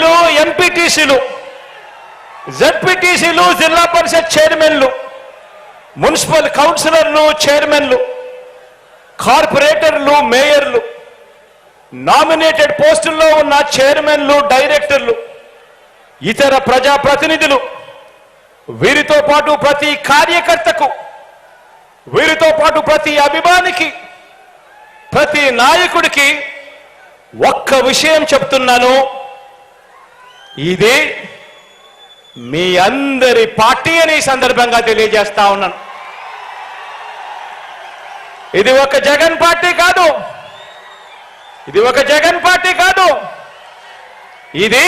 జడ్పీటీసీలు ఎంపీటీసీలు. జడ్పీటీసీలు జిల్లా పరిషత్ చైర్మన్లు మున్సిపల్ కౌన్సిలర్లు చైర్మన్లు కార్పొరేటర్లు మేయర్లు నామినేటెడ్ పోస్టుల్లో ఉన్న చైర్మన్లు డైరెక్టర్లు ఇతర ప్రజాప్రతినిధులు వీరితో పాటు ప్రతి కార్యకర్తకు వీరితో పాటు ప్రతి అభిమానికి ప్రతి నాయకుడికి ఒక్క విషయం చెప్తున్నాను. ఇది మీ అందరి పార్టీ అని సందర్భంగా తెలియజేస్తా ఉన్నాను. ఇది ఒక జగన్ పార్టీ కాదు. ఇది ఒక జగన్ పార్టీ కాదు. ఇది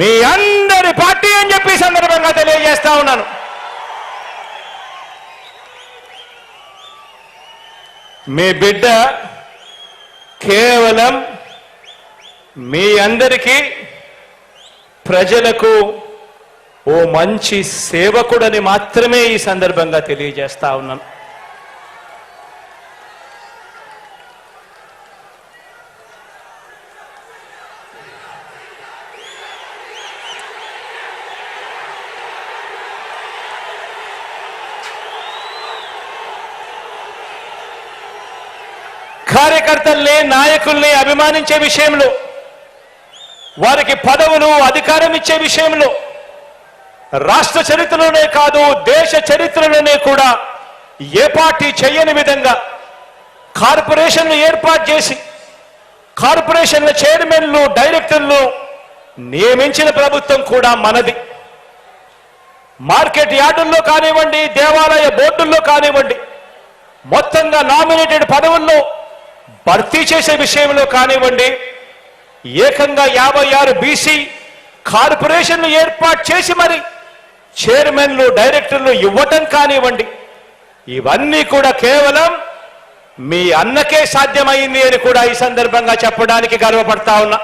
మీ అందరి పార్టీ అని చెప్పి సందర్భంగా తెలియజేస్తా ఉన్నాను. మీ బిడ్డ కేవలం మీ అందరికీ ప్రజలకు ఓ మంచి సేవకుడని మాత్రమే ఈ సందర్భంగా తెలియజేస్తా ఉన్నాను. కార్యకర్తల్ని నాయకుల్ని అభిమానించే విషయంలో వారికి పదవులు అధికారం ఇచ్చే విషయంలో రాష్ట్ర చరిత్రలోనే కాదు దేశ చరిత్రలోనే కూడా ఏ పార్టీ చేయని విధంగా కార్పొరేషన్లు ఏర్పాటు చేసి కార్పొరేషన్ల చైర్మన్లు డైరెక్టర్లు నియమించిన ప్రభుత్వం కూడా మనది. మార్కెట్ యార్డుల్లో కానివ్వండి దేవాలయ బోర్డుల్లో కానివ్వండి మొత్తంగా నామినేటెడ్ పదవుల్లో భర్తీ చేసే విషయంలో కానివ్వండి ఏకంగా యాభై ఆరు బీసీ కార్పొరేషన్లు ఏర్పాటు చేసి మరి చైర్మన్లు డైరెక్టర్లు ఇవ్వటం కానివ్వండి. ఇవన్నీ కూడా కేవలం మీ అన్నకే సాధ్యమైంది అని కూడా ఈ సందర్భంగా చెప్పడానికి గర్వపడతా ఉన్నా.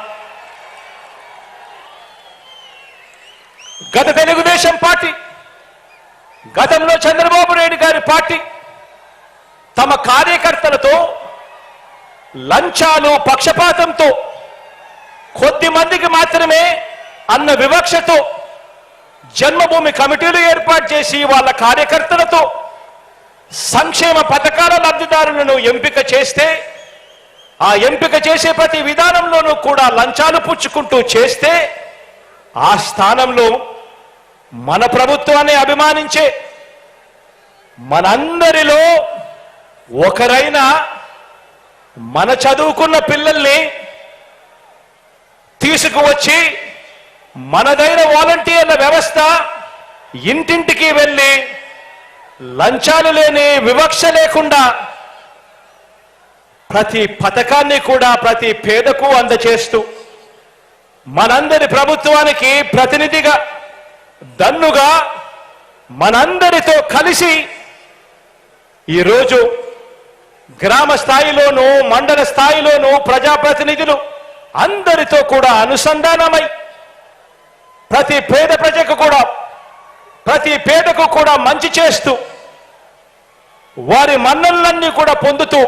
గత తెలుగుదేశం పార్టీ గతంలో చంద్రబాబు నాయుడు గారి పార్టీ తమ కార్యకర్తలతో లంచాలు పక్షపాతంతో కొద్ది మందికి మాత్రమే అన్న వివక్షతో జన్మభూమి కమిటీలు ఏర్పాటు చేసి వాళ్ళ కార్యకర్తలతో సంక్షేమ పథకాల లబ్ధిదారులను ఎంపిక చేస్తే ఆ ఎంపిక చేసే ప్రతి విధానంలోనూ కూడా లంచాలు పుచ్చుకుంటూ చేస్తే ఆ స్థానంలో మన ప్రభుత్వాన్ని అభిమానించే మనందరిలో ఒకరైన మన చదువుకున్న పిల్లల్ని తీసుకువచ్చి మనదైన వాలంటీర్ల వ్యవస్థ ఇంటింటికి వెళ్ళి లంచాలు లేని వివక్ష లేకుండా ప్రతి పథకాన్ని కూడా ప్రతి పేదకు అందచేస్తూ మనందరి ప్రభుత్వానికి ప్రతినిధిగా దన్నుగా మనందరితో కలిసి ఈరోజు గ్రామ స్థాయిలోనూ మండల స్థాయిలోనూ ప్రజాప్రతినిధులు అందరితో కూడా అనుసంధానమై ప్రతి పేద ప్రజకు కూడా ప్రతి పేదకు కూడా మంచి చేస్తూ వారి మన్నలన్నీ కూడా పొందుతూ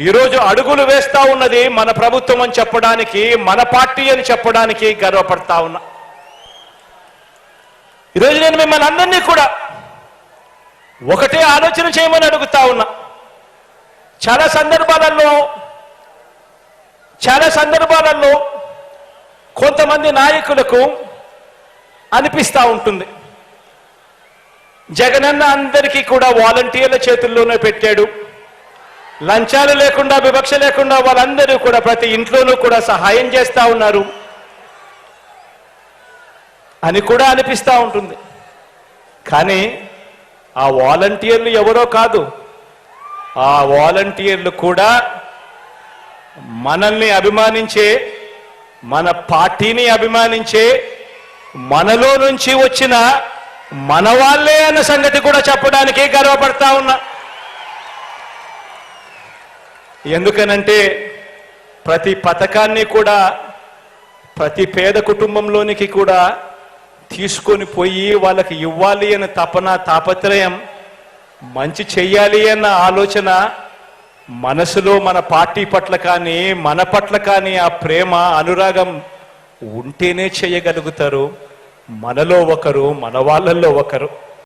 ఈరోజు అడుగులు వేస్తా ఉన్నది మన ప్రభుత్వం అని చెప్పడానికి మన పార్టీ అని చెప్పడానికి గర్వపడతా ఉన్నా. ఈరోజు నేను మిమ్మల్ని అందరినీ కూడా ఒకటే ఆలోచన చేయమని అడుగుతా ఉన్నా. చాలా సందర్భాలలో చాలా సందర్భాలలో కొంతమంది నాయకులకు అనిపిస్తూ ఉంటుంది. జగనన్న అందరికీ కూడా వాలంటీర్ల చేతుల్లోనే పెట్టాడు. లంచాలు లేకుండా వివక్ష లేకుండా వాళ్ళందరూ కూడా ప్రతి ఇంట్లోనూ కూడా సహాయం చేస్తూ ఉన్నారు. అని కూడా అనిపిస్తూ ఉంటుంది. కానీ ఆ వాలంటీర్లు ఎవరో కాదు. ఆ వాలంటీర్లు కూడా మనల్ని అభిమానించే మన పార్టీని అభిమానించే మనలో నుంచి వచ్చిన మన వాళ్ళే అన్న సంగతి కూడా చెప్పడానికి గర్వపడతా ఉన్నా. ఎందుకనంటే ప్రతి పథకాన్ని కూడా ప్రతి పేద కుటుంబంలోనికి కూడా తీసుకొని పోయి వాళ్ళకి ఇవ్వాలి అనే తపన తాపత్రయం మంచి చెయ్యాలి అన్న ఆలోచన మనసులో మన పార్టీ పట్ల కానీ మన పట్ల కానీ ఆ ప్రేమ అనురాగం ఉంటేనే చేయగలుగుతారు. మనలో ఒకరు మన వాళ్ళల్లో ఒకరు.